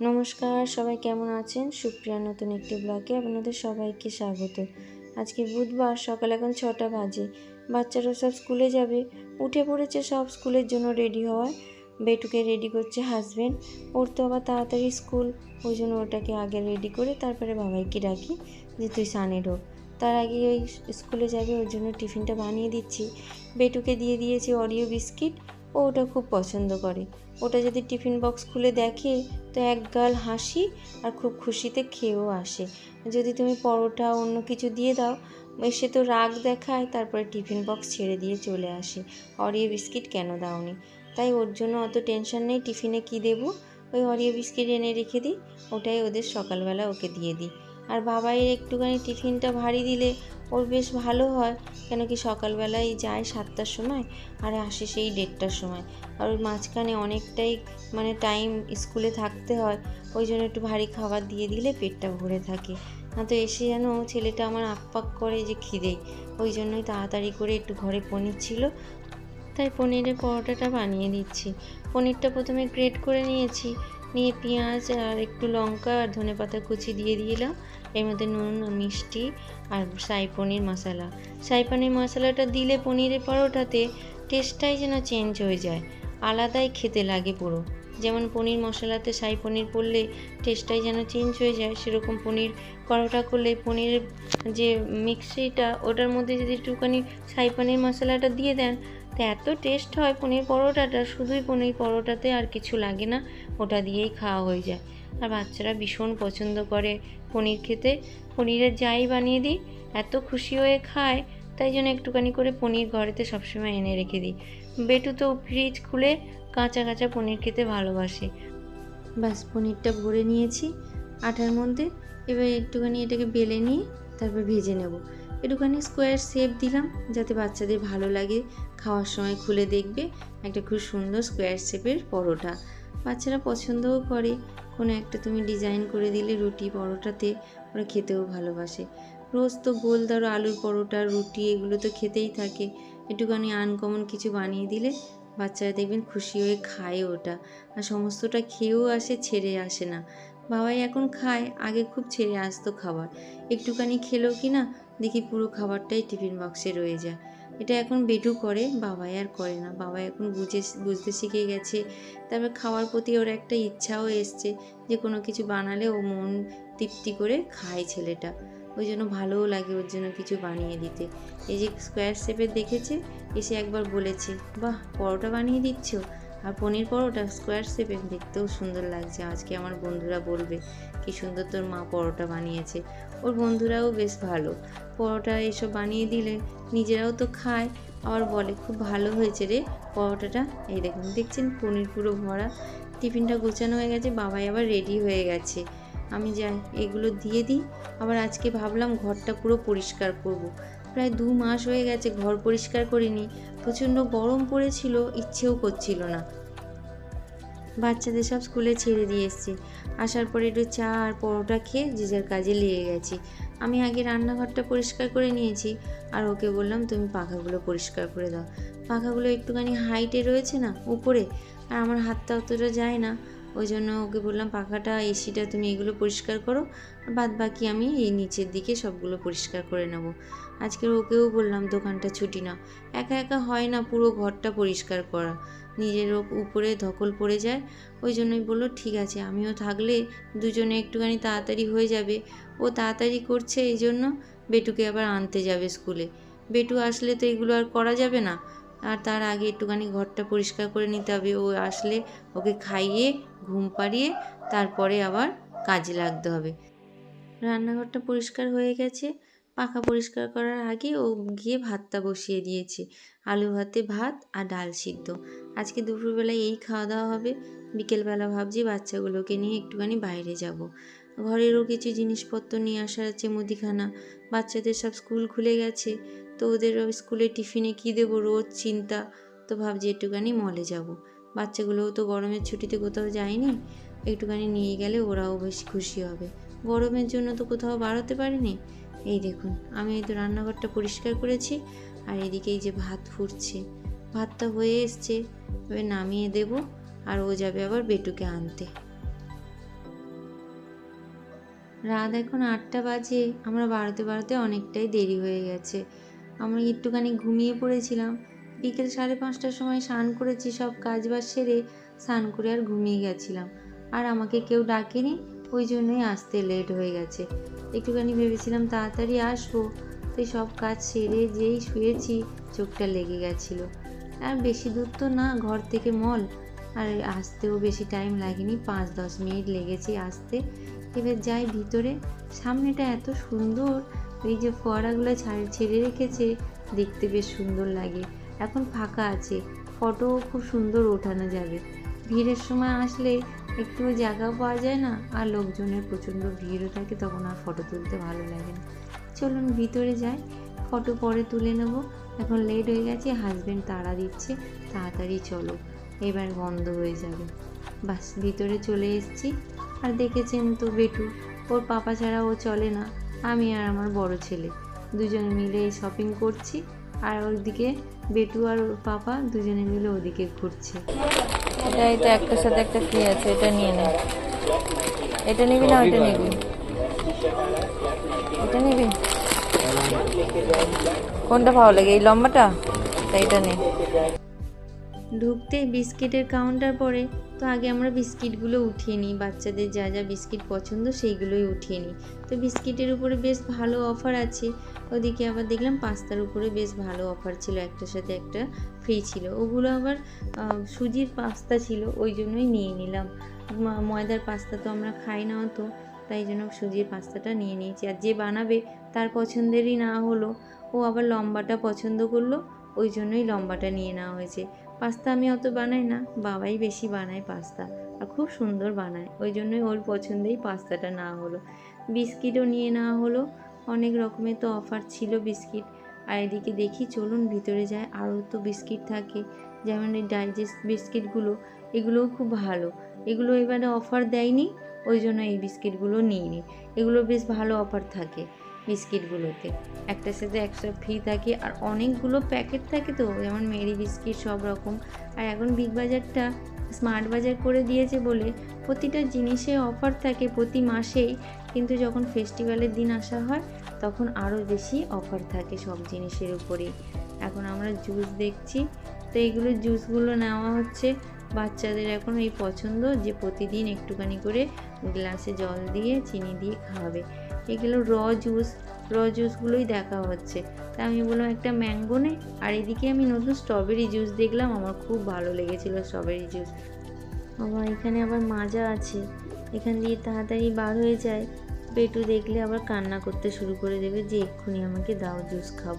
নমস্কার, সবাই কেমন আছেন? সুপ্রিয়া নতুন একটি ব্লগে আপনাদের সবাইকে স্বাগত। আজকে বুধবার, সকাল এখন ছটা বাজে। বাচ্চারা সব স্কুলে যাবে। উঠে পড়েছে, সব স্কুলের জন্য রেডি হওয়ায় বেটুকে রেডি করছে হাজবেন্ড। ওর তো আবার তাড়াতাড়ি স্কুল। ওই জন্য ওটাকে আগে রেডি করে তারপরে বাবাইকে ডাকি যে তুই সানের হোক তার আগে ওই স্কুলে যাবে, ওর জন্য টিফিনটা বানিয়ে দিচ্ছি। বেটুকে দিয়ে দিয়েছি অরিও বিস্কিট। ও ওটা খুব পছন্দ করে। ওটা যদি টিফিন বক্স খুলে দেখে, তো এক গাল হাসি আর খুব খুশিতে খেয়েও আসে। যদি তুমি পরোটা অন্য কিছু দিয়ে দাও, এসে তো রাগ দেখায়, তারপরে টিফিন বক্স ছেড়ে দিয়ে চলে আসে। অরিও বিস্কিট কেন দাওনি? তাই ওর জন্য অত টেনশন নেই, টিফিনে কি দেবো? ওই অরিও বিস্কিট এনে রেখে দিই, ওটাই ওদের সকালবেলা ওকে দিয়ে দিই। আর বাবাইয়ের একটুখানি টিফিনটা ভারী দিলে ওর বেশ ভালো হয়। কেন কি সকালবেলায় যায় সাতটার সময় আর আসে সেই দেড়টার সময়। আর ওই মাঝখানে অনেকটাই মানে টাইম স্কুলে থাকতে হয়। ওই জন্য একটু ভারী খাবার দিয়ে দিলে পেটটা ভরে থাকে। না তো এসে যেন ছেলেটা আমার আকপাক করে যে খিদেই ওই জন্যই তাড়াতাড়ি করে একটু ঘরে পনির ছিল। তাই পনিরের পরোটাটা বানিয়ে দিচ্ছি। পনিরটা প্রথমে গ্রেট করে নিয়েছি। নিয়ে পেঁয়াজ আর একটু লঙ্কা আর ধনে পাতা কুচি দিয়ে দিলাম। এর মধ্যে নুন, মিষ্টি আর সাই পনির মশলা। সাই পনির মশলাটা দিলে পনিরের পরোটাতে টেস্টটাই যেন চেঞ্জ হয়ে যায়। আলাদাই খেতে লাগে পুরো। যেমন পনির মশলাতে সাই পনির পড়লে টেস্টটাই যেন চেঞ্জ হয়ে যায়, সেরকম পনির পরোটা করলে পনিরের যে মিক্সিটা, ওটার মধ্যে যদি একটুখানি সাই পনির মশলাটা দিয়ে দেন, তো এত টেস্ট হয় পনির পরোটাটা, শুধুই পনির পরোটাতে আর কিছু লাগে না। ওটা দিয়েই খাওয়া হয়ে যায়। আর বাচ্চারা ভীষণ পছন্দ করে পনির খেতে। পনিরের যাই বানিয়ে দিই, এত খুশি হয়ে খায়, তাই জন্য একটুখানি করে পনির ঘরেতে সবসময় এনে রেখে দিই। বেটু তো ফ্রিজ খুলে কাঁচা কাঁচা পনির খেতে ভালোবাসে। ব্যাস, পনিরটা ভরে নিয়েছি আটার মধ্যে। এবার একটুখানি এটাকে বেলে নিয়ে তারপর ভেজে নেব। একটুখানি স্কোয়ার শেপ দিলাম, যাতে বাচ্চাদের ভালো লাগে। খাওয়ার সময় খুলে দেখবে একটা খুব সুন্দর স্কোয়ার শেপের পরোটা। বাচ্চারা পছন্দও করে। কোনো একটা তুমি ডিজাইন করে দিলে রুটি পরোটাতে ওরা খেতেও ভালোবাসে। রোজ তো গোল ধরো আলুর পরোটা, রুটি এগুলো তো খেতেই থাকে। একটুখানি আনকমন কিছু বানিয়ে দিলে বাচ্চারা দেখবেন খুশি হয়ে খায় ওটা। আর সমস্তটা খেয়েও আসে, ছেড়ে আসে না। বাবাই এখন খায়, আগে খুব ছেড়ে আসতো খাবার। একটুখানি খেলো কি না দেখি পুরো খাবারটাই টিফিন বক্সে রয়ে যায়। এটা এখন বেটু করে, বাবাই আর করে না। বাবাই এখন বুঝে বুঝতে শিখে গেছে। তারপর খাওয়ার প্রতি ওর একটা ইচ্ছাও এসছে যে কোনো কিছু বানালে ও মন তৃপ্তি করে খায় ছেলেটা। ওই জন্য ভালোও লাগে ওর জন্য কিছু বানিয়ে দিতে। এই যে স্কোয়ার শেপের দেখেছে, এসে একবার বলেছে, বাহ, পরোটা বানিয়ে দিচ্ছ? আর পনির পরোটা স্কোয়ার শেপের দেখতেও সুন্দর লাগছে। আজকে আমার বন্ধুরা বলবে, কি সুন্দর তোর মা পরোটা বানিয়েছে। ওর বন্ধুরাও বেশ ভালো। পরোটা এসব বানিয়ে দিলে নিজেরাও তো খায়। আবার বলে, খুব ভালো হয়েছে রে পরোটাটা। এই দেখুন, দেখছেন পনির পুরো ভরা। টিফিনটা গোছানো হয়ে গেছে, বাবাই আবার রেডি হয়ে গেছে। আমি যাই, এগুলো দিয়ে দিই। আবার আজকে ভাবলাম ঘরটা পুরো পরিষ্কার করব। প্রায় দু মাস হয়ে গেছে ঘর পরিষ্কার করিনি। প্রচণ্ড গরম পড়েছিল, ইচ্ছেও করছিল না। বাচ্চাদের সব স্কুলে ছেড়ে দিয়ে এসছি। আসার পরে একটু চা আর পরোটা খেয়ে যে যার কাজে লেগে গেছি। আমি আগে রান্নাঘরটা পরিষ্কার করে নিয়েছি আর ওকে বললাম, তুমি পাখাগুলো পরিষ্কার করে দাও। পাখাগুলো একটুখানি হাইটে রয়েছে না, উপরে। আর আমার হাতটা অতটা যায় না। ওই জন্য ওকে বললাম, পাখাটা, এসিটা তুমি এগুলো পরিষ্কার করো বাদ বাকি আমি এই নিচের দিকে সবগুলো পরিষ্কার করে নেব। আজকে ওকেও বললাম, দোকানটা ছুটি না একা একা হয় না পুরো ঘরটা পরিষ্কার করা। নিজের উপরে ধকল পড়ে যায়। ওই জন্যই বলল, ঠিক আছে, আমিও থাকলে দুজনে একটুখানি তাড়াতাড়ি হয়ে যাবে। ও তাড়াতাড়ি করছে এই জন্য বেটুকে আবার আনতে যাবে স্কুলে। বেটু আসলে তো এগুলো আর করা যাবে না। আর তার আগে একটুখানি ঘরটা পরিষ্কার করে নিতে হবে। ও আসলে ওকে খাইয়ে, ঘুম পাড়িয়ে তারপরে আবার কাজে লাগতে হবে। রান্নাঘরটা পরিষ্কার হয়ে গেছে। পাখা পরিষ্কার করার আগে ও গিয়ে ভাতটা বসিয়ে দিয়েছে। আলু ভাতে ভাত আর ডাল সিদ্ধ। আজকে দুপুরবেলায় এই খাওয়া দাওয়া হবে। বিকেলবেলা ভাবছি বাচ্চাগুলোকে নিয়ে একটুখানি বাইরে যাব। ঘরেরও কিছু জিনিসপত্র নিয়ে আসার আছে মুদিখানা। বাচ্চাদের সব স্কুল খুলে গেছে। তো ওদের স্কুলে টিফিনে কী দেবো রোজ চিন্তা। তো ভাবছি একটুখানি মলে যাব। বাচ্চাগুলোও তো গরমের ছুটিতে কোথাও যায়নি। একটুখানি নিয়ে গেলে ওরাও বেশ খুশি হবে। গরমের জন্য তো কোথাও বাড়াতে পারিনি। এই দেখুন, আমি এই তো রান্নাঘরটা পরিষ্কার করেছি আর এদিকে এই যে ভাত ফুটছে। ভাতটা হয়ে এসছে, এবার নামিয়ে দেব আর ও যাবে আবার বেটুকে আনতে। রাত এখন আটটা বাজে, আমরা বাড়তে বাড়তে অনেকটাই দেরি হয়ে গেছে। আমরা একটুখানি ঘুমিয়ে পড়েছিলাম। বিকেল সাড়ে পাঁচটার সময় স্নান করেছি, সব কাজ বাজ সেরে স্নান করে আর ঘুমিয়ে গেছিলাম। আর আমাকে কেউ ডাকেনি, ওই জন্যই আসতে লেট হয়ে গেছে। একটুখানি ভেবেছিলাম তাড়াতাড়ি আসব। তো সব কাজ সেরে যেই শুয়েছি, চোখটা লেগে গেছিল। আর বেশি দূর তো না, ঘর থেকে মল। আর আসতেও বেশি টাইম লাগেনি, পাঁচ দশ মিনিট লেগেছে আসতে। এবার যাই ভিতরে। সামনেটা এত সুন্দর এই যে ফোয়ারাগুলো ছাড় ছেড়ে রেখেছে, দেখতে বেশ সুন্দর লাগে। এখন ফাঁকা আছে ফটোও খুব সুন্দর ওঠানো যাবে। ভিড়ের সময় আসলে একটু জায়গাও পাওয়া যায় না, আর লোকজনের প্রচণ্ড ভিড়ও থাকে, তখন আর ফটো তুলতে ভালো লাগে না। চলুন ভিতরে যাই, ফটো পরে তুলে নেব। এখন লেট হয়ে গেছে হাজব্যান্ড তাড়া দিচ্ছে, তাড়াতাড়ি চলো। এবার বন্ধ হয়ে যাবে। বাস, ভিতরে চলে এসেছি। আর দেখেছেন তো বেটু, ওর পাপা ছাড়া ও চলে না। আমি আর আমার বড় ছেলে। দুজনে মিলে শপিং করছি আর ওইদিকে বেটু আর ওর পাপা দুজনে মিলে ওদিকে ঘুরছে। এটা এটা একটার সাথে একটা কি আছে এটা নিয়ে নে। এটা নিবি না ওইটা নিবি। এটা নিবি? কোনটা ভালো লাগে এই লম্বাটা? তাই এটা নে। ঢুকতে বিস্কিটের কাউন্টার পরে তো আগে আমরা বিস্কিটগুলো উঠিয়ে নিই, বাচ্চাদের যা যা বিস্কিট পছন্দ সেইগুলোই উঠিয়ে নিই। তো বিস্কিটের উপরে বেশ ভালো অফার আছে। ওদিকে আবার দেখলাম পাস্তার উপরে বেশ ভালো অফার ছিল, একটার সাথে একটা ফ্রি ছিল। ওগুলো আবার সুজির পাস্তা ছিল, ওই জন্যই নিয়ে নিলাম। ময়দার পাস্তা তো আমরা খাই না অত, তাই জন্য সুজির পাস্তাটা নিয়ে নিয়েছি। আর যে বানাবে তার পছন্দেরই না হলো, ও আবার লম্বাটা পছন্দ করল, ওই জন্যই লম্বাটা নিয়ে নেওয়া হয়েছে। পাস্তা আমি অত বানাই না, বাবাই বেশি বানায় পাস্তা আর খুব সুন্দর বানায়। ওই জন্যই ওর পছন্দেই পাস্তাটা নেওয়া হলো। বিস্কিটও নিয়ে নেওয়া হলো। অনেক রকমের তো অফার ছিল বিস্কিট। আর এদিকে দেখি চলুন ভিতরে যায় আরও তো বিস্কিট থাকে। যেমন এই ডাইজেস্ট বিস্কিটগুলো, এগুলোও খুব ভালো। এগুলো এবারে অফার দেয়নি, ওই জন্য এই বিস্কিটগুলো নিইনি। এগুলো বেশ ভালো অফার থাকে। বিস্কিটগুলোতে। একটার সাথে একটা ফ্রি থাকে আর অনেকগুলো প্যাকেট থাকে তো, যেমন মেরি বিস্কিট সব রকম। আর এখন বিগ বাজারটা স্মার্ট বাজার করে দিয়েছে বলে প্রতিটা জিনিসে অফার থাকে প্রতি মাসেই। কিন্তু যখন ফেস্টিভ্যালের দিন আসা হয়, তখন আরও বেশি অফার থাকে সব জিনিসের উপরেই। এখন আমরা জুস দেখছি। তো এইগুলো জুসগুলো নেওয়া হচ্ছে। বাচ্চাদের এখন এই পছন্দ যে প্রতিদিন একটুখানি করে গ্লাসে জল দিয়ে, চিনি দিয়ে খাওয়াবে। এগুলো র জুস র জুসগুলোই দেখা হচ্ছে। তা আমি বললাম, একটা ম্যাঙ্গো নে? আর এদিকে আমি নতুন স্ট্রবেরি জুস দেখলাম, আমার খুব ভালো লেগেছিলো স্ট্রবেরি জুস আবার এখানে আবার মাজা আছে। এখান দিয়ে তাড়াতাড়ি বার হয়ে যায়। পেটু দেখলে আবার কান্না করতে শুরু করে দেবে যে, এক্ষুনি আমাকে দাও জুস খাব।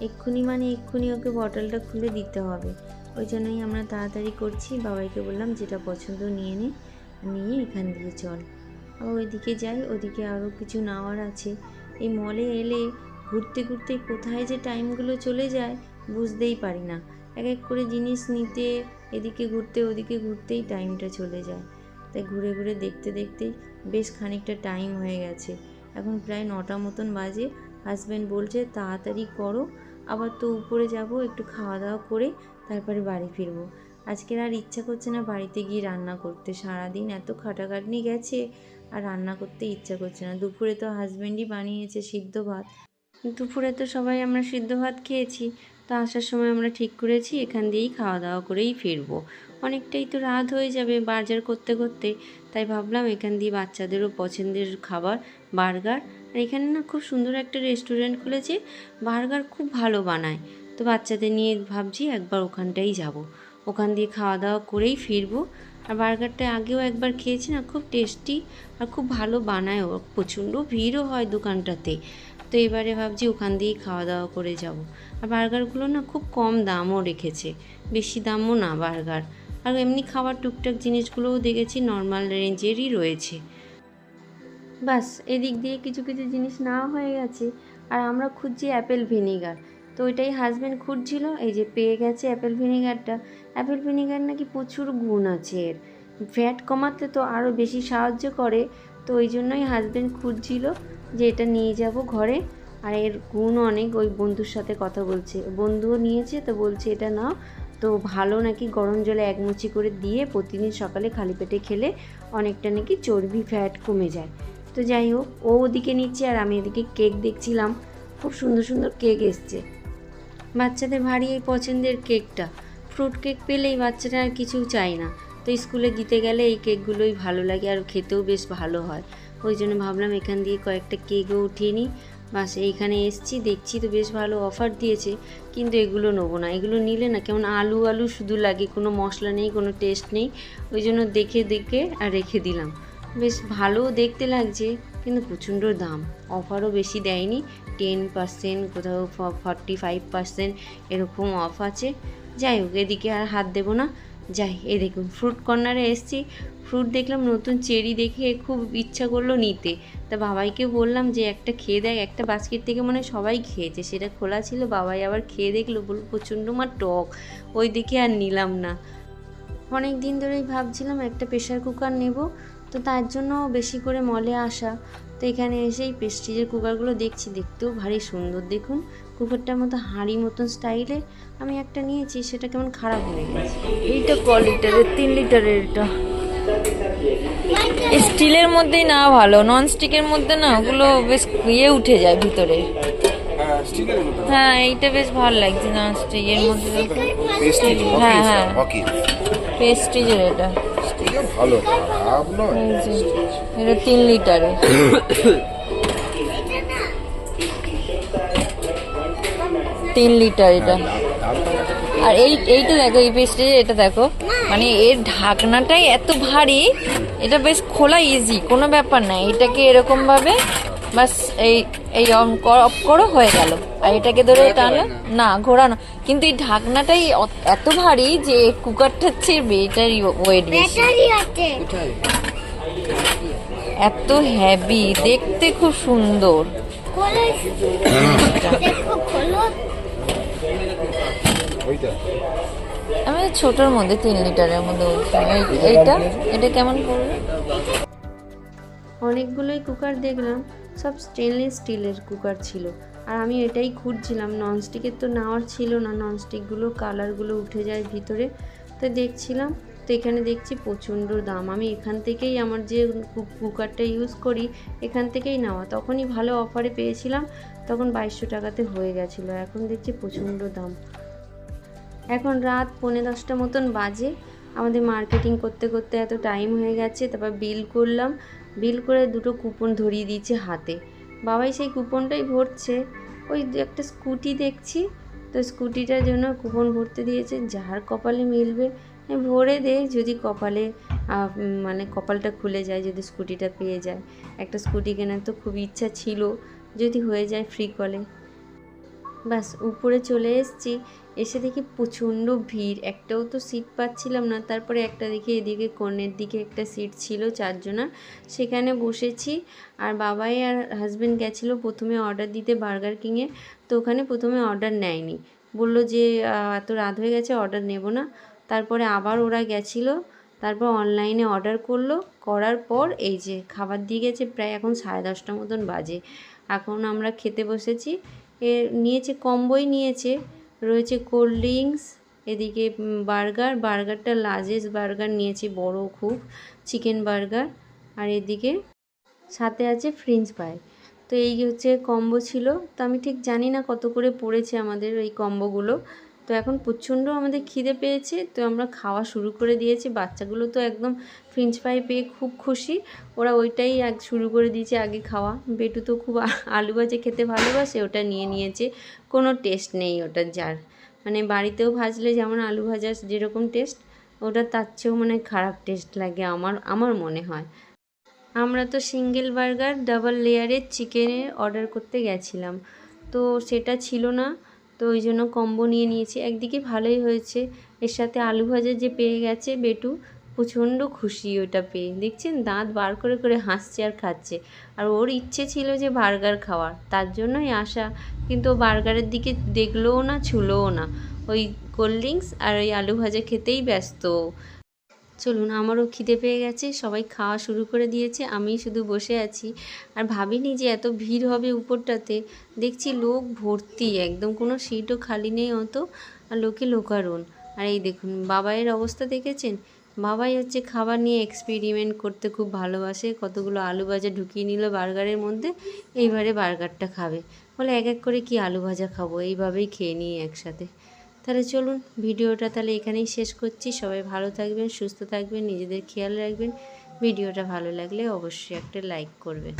এক্ষুনি মানে এক্ষুনি ওকে বটলটা খুলে দিতে হবে। ওই জন্যই আমরা তাড়াতাড়ি করছি। বাবাইকে বললাম, যেটা পছন্দ নিয়ে নে, নিয়ে এখান দিয়ে চল। ওইদিকে যাই ওদিকে আরও কিছু নেওয়ার আছে। এই মলে এলে ঘুরতে ঘুরতে কোথায় যে টাইমগুলো চলে যায় বুঝতেই পারি না। এক এক করে জিনিস নিতে, এদিকে ঘুরতে, ওদিকে ঘুরতেই টাইমটা চলে যায়। তাই ঘুরে ঘুরে দেখতে দেখতেই বেশ খানিকটা টাইম হয়ে গেছে। এখন প্রায় নটা মতন বাজে। হাজব্যান্ড বলছে, তাড়াতাড়ি করো। আবার তো উপরে যাব, একটু খাওয়া দাওয়া করে তারপরে বাড়ি ফিরবো। আজকের আর ইচ্ছা করছে না বাড়িতে গিয়ে রান্না করতে। সারাদিন এত খাটাখাটনি গেছে, আর রান্না করতে ইচ্ছা করছে না। দুপুরে তো হাজব্যান্ডই বানিয়েছে সিদ্ধ ভাত। দুপুরে তো সবাই আমরা সিদ্ধ ভাত খেয়েছি, তো আসার সময় আমরা ঠিক করেছি, এখান দিয়েই খাওয়া দাওয়া করেই ফিরবো। অনেকটাই তো রাত হয়ে যাবে বাজার করতে করতে, তাই ভাবলাম এখান দিয়ে বাচ্চাদেরও পছন্দের খাবার, বার্গার। আর এখানে না খুব সুন্দর একটা রেস্টুরেন্ট খুলেছে, বার্গার খুব ভালো বানায়। তো বাচ্চাদের নিয়ে ভাবছি একবার ওখানটাই যাব। ওখান দিয়ে খাওয়া দাওয়া করেই ফিরবো। আর বার্গারটা আগেও একবার খেয়েছি না, খুব টেস্টি আর খুব ভালো বানায়ও প্রচণ্ড ভিড়ও হয় দোকানটাতে। তো এবারে ভাবছি ওখান দিয়েই খাওয়া দাওয়া করে যাব। আর বার্গারগুলো না খুব কম দামও রেখেছে, বেশি দামও না বার্গার। আর এমনি খাবার টুকটাক জিনিসগুলোও দেখেছি, নর্মাল রেঞ্জেরই রয়েছে। বাস, এদিক দিয়ে কিছু কিছু জিনিস নেওয়া হয়ে গেছে। আর আমরা খুঁজছি অ্যাপেল ভিনিগার। তো ওইটাই হাজব্যান্ড খুঁজছিল, এই যে পেয়ে গেছে অ্যাপেল ভিনিগারটা অ্যাপেল ভিনিগার নাকি প্রচুর গুণ আছে এর। ফ্যাট কমাতে তো আরও বেশি সাহায্য করে, তো ওই জন্যই হাজব্যান্ড খুঁজছিল যে এটা নিয়ে যাব ঘরে। আর এর গুণ অনেক, ওই বন্ধুর সাথে কথা বলছে। বন্ধুও নিয়েছে তো বলছে, এটা নাও। তো ভালো নাকি গরম জলে এক মুচি করে দিয়ে প্রতিদিন সকালে খালি পেটে খেলে অনেকটা নাকি চর্বি ফ্যাট কমে যায়। তো যাই হোক, ও ওদিকে নিচ্ছে আর আমি এদিকে কেক দেখছিলাম। খুব সুন্দর সুন্দর কেক এসছে। বাচ্চাদের ভারী এই পছন্দের কেকটা। ফ্রুট কেক পেলেই বাচ্চারা আর কিছু চায় না। তো স্কুলে দিতে গেলে এই কেকগুলোই ভালো লাগে আর খেতেও বেশ ভালো হয়। ওই জন্য ভাবলাম এখান দিয়ে কয়েকটা কেকও উঠিয়ে নিই। বাস এইখানে এসছি, দেখছি তো বেশ ভালো অফার দিয়েছে, কিন্তু এগুলো নেব না। এগুলো নিলে না কেমন আলু আলু শুধু লাগে, কোনো মশলা নেই, কোনো টেস্ট নেই। ওই জন্য দেখে দেখে আর রেখে দিলাম। বেশ ভালো দেখতে লাগছে, কিন্তু প্রচণ্ড দাম। অফারও বেশি দেয়নি, টেন পার্সেন্ট, কোথাও ফর্টি ফাইভ পার্সেন্ট এরকম অফ আছে। যাই হোক, এদিকে আর হাত দেবো না। যাই, এ দেখুন ফ্রুট কর্নারে এসছি। ফ্রুট দেখলাম, নতুন চেরি দেখে খুব ইচ্ছা করল নিতে। তা বাবাইকে বললাম যে, একটা খেয়ে দেখ, একটা বাস্কেট থেকে মনে সবাই খেয়েছে। সেটা খোলা ছিল, বাবাই আবার খেয়ে দেখল, বলল, প্রচণ্ড মা টক। ওই দেখে আর নিলাম না। অনেক দিন ধরেই ভাবছিলাম একটা প্রেশার কুকার নেব তো তার জন্য বেশি করে মলে আসা। তো এখানে এসেই প্রেস্টিজের কুকারগুলো দেখছি দেখতেও ভারী সুন্দর। দেখুন কুকারটার মতো হাঁড়ি মতন স্টাইলে আমি একটা নিয়েছি সেটা কেমন খারাপ হয়ে গেছে। এইটা ক লিটারের তিন লিটারের এটা। স্টিলের মধ্যেই না ভালো। নন স্টিকের মধ্যে না ওগুলো বেশ ইয়ে উঠে যায় ভিতরে। হ্যাঁ হ্যাঁ এইটা বেশ ভালো লাগছে নন স্টিকের মধ্যে। হ্যাঁ, হ্যাঁ। হকি পেস্টিজের এটা। ভালো খারাপ নয়। এটা তিন লিটারের। তিন লিটার এটা। আর এই এইটা দেখো এই পেস্টের এটা দেখো। মানে এর ঢাকনাটাই এত ভারী এটা বেশ খোলা ইজি কোনো ব্যাপার না। এটাকে এরকম ভাবে বাস এই এই অন অফ করো হয়ে গেল। আর এটাকে ধরে টানলে না ঘোরানো। কিন্তু এই ঢাকনাটাই এত ভারী যে কুকারটার চেয়ে এটার ওয়েট বেশি। এত হেভি দেখতে খুব সুন্দর। আমি ছোটোর মধ্যে তিন লিটারের মধ্যে এইটা? এটা কেমন পড়বে অনেকগুলোই কুকার দেখলাম। সব স্টেনলেস স্টিলের কুকার ছিল। আর আমি এটাই খুঁজছিলাম ননস্টিকের তো নেওয়ার ছিল না। ননস্টিকগুলো কালারগুলো উঠে যায় ভিতরে। তো দেখছিলাম, তো এখানে দেখছি প্রচণ্ড দাম। আমি এখান থেকেই আমার যে কুকারটা ইউজ করি, এখান থেকেই নেওয়া। তখনই ভালো অফারে পেয়েছিলাম, তখন বাইশশো টাকাতে হয়ে গেছিল। এখন দেখছি প্রচণ্ড দাম। এখন রাত পৌনে দশটা মতন বাজে। আমাদের মার্কেটিং করতে করতে এত টাইম হয়ে গেছে, তারপর বিল করলাম। বিল করে দুটো কুপন ধরিয়ে দিয়েছে হাতে। বাবাই সেই কুপনটাই ভরছে। ওই একটা স্কুটি দেখছি, তো স্কুটিটার জন্য কুপন ভরতে দিয়েছে। যার কপালে মিলবে ভরে দে। যদি কপালে মানে কপালটা খুলে যায়, যদি স্কুটিটা পেয়ে যায়। একটা স্কুটি কেনার তো খুব ইচ্ছা ছিল, যদি হয়ে যায় ফ্রি কলে ব্যাস, উপরে চলে এসেছি। এসে দেখি প্রচণ্ড ভিড়। একটাও তো সিট পাচ্ছিলাম না। তারপরে একটা দেখি এদিকে কোণের দিকে একটা সিট ছিল চারজনার। সেখানে বসেছি। আর বাবাই আর হাজব্যান্ড গেছিল প্রথমে অর্ডার দিতে বার্গার কিংয়ে তো ওখানে প্রথমে অর্ডার নেয়নি। বলল যে এত রাত হয়ে গেছে অর্ডার নেব না। তারপরে আবার ওরা গেছিল। তারপর অনলাইনে অর্ডার করল। করার পর এই যে, খাবার দিয়ে গেছে প্রায় এখন সাড়ে দশটা মতন বাজে। এখন আমরা খেতে বসেছি। এ নিয়েছে কম্বোই নিয়েছে। রয়েছে কোল্ড ড্রিঙ্কস, এদিকে বার্গার, বার্গারটা লার্জেস্ট বার্গার নিয়েছে, বড় খুব, চিকেন বার্গার। আর এদিকে সাথে আছে ফ্রেঞ্চ ফ্রাই। তো এই হচ্ছে কম্বো ছিল। তো আমি ঠিক জানি না কত করে পড়েছে আমাদের এই কম্বোগুলো। তো এখন প্রচণ্ড আমাদের খিদে পেয়েছে, তো আমরা খাওয়া শুরু করে দিয়েছি। বাচ্চাগুলো তো একদম ফ্রেঞ্চ ফ্রাই পেয়ে খুব খুশি। ওরা ওইটাই এক শুরু করে দিয়েছে আগে খাওয়া। বেটু তো খুব আলু ভাজে খেতে ভালোবাসে, ওটা নিয়ে নিয়েছে। কোনো টেস্ট নেই ওটা যার। মানে বাড়িতেও ভাজলে যেমন আলু ভাজা যেরকম টেস্ট ওটা তার চেয়েও মানে খারাপ টেস্ট লাগে আমার আমার মনে হয়। আমরা তো সিঙ্গেল বার্গার ডাবল লেয়ারের চিকেনের অর্ডার করতে গেছিলাম। তো সেটা ছিল না। তো ওই জন্য কম্বো নিয়ে নিয়েছি। একদিকে ভালোই হয়েছে, এর সাথে আলু ভাজা যে পেয়ে গেছে বেটু, প্রচণ্ড খুশি ওটা পেয়ে। দেখছেন? দাঁত বার করে করে হাসছে আর খাচ্ছে। আর ওর ইচ্ছে ছিল যে বার্গার খাওয়ার, তার জন্যই আসা। কিন্তু বার্গারের দিকে দেখলোও না, ছুলোও না। ওই কোল্ড ড্রিঙ্কস আর ওই আলু ভাজা খেতেই ব্যস্ত। চলুন, আমারও খিদে পেয়ে গেছে, সবাই খাওয়া শুরু করে দিয়েছে আমি শুধু বসে আছি। আর ভাবিনি যে এত ভিড় হবে উপরটাতে, দেখছি লোক ভর্তি, একদম কোনো সিটও খালি নেই অত, আর লোকে লোকারণ। আর এই দেখুন, বাবাইয়ের অবস্থা দেখেছেন? বাবাই হচ্ছে খাবার নিয়ে এক্সপেরিমেন্ট করতে খুব ভালোবাসে, কতগুলো আলু ভাজা ঢুকিয়ে নিল বার্গারের মধ্যে, এইবারে বার্গারটা খাবে। বলে এক এক করে কি আলু ভাজা খাব, এইভাবেই খেয়ে নিই একসাথে। তাহলে চলুন ভিডিওটা তাহলে এখানেই শেষ করছি। সবাই ভালো থাকবেন, সুস্থ থাকবেন, নিজেদের খেয়াল রাখবেন। ভিডিওটা ভালো লাগলে অবশ্যই একটা লাইক করবেন।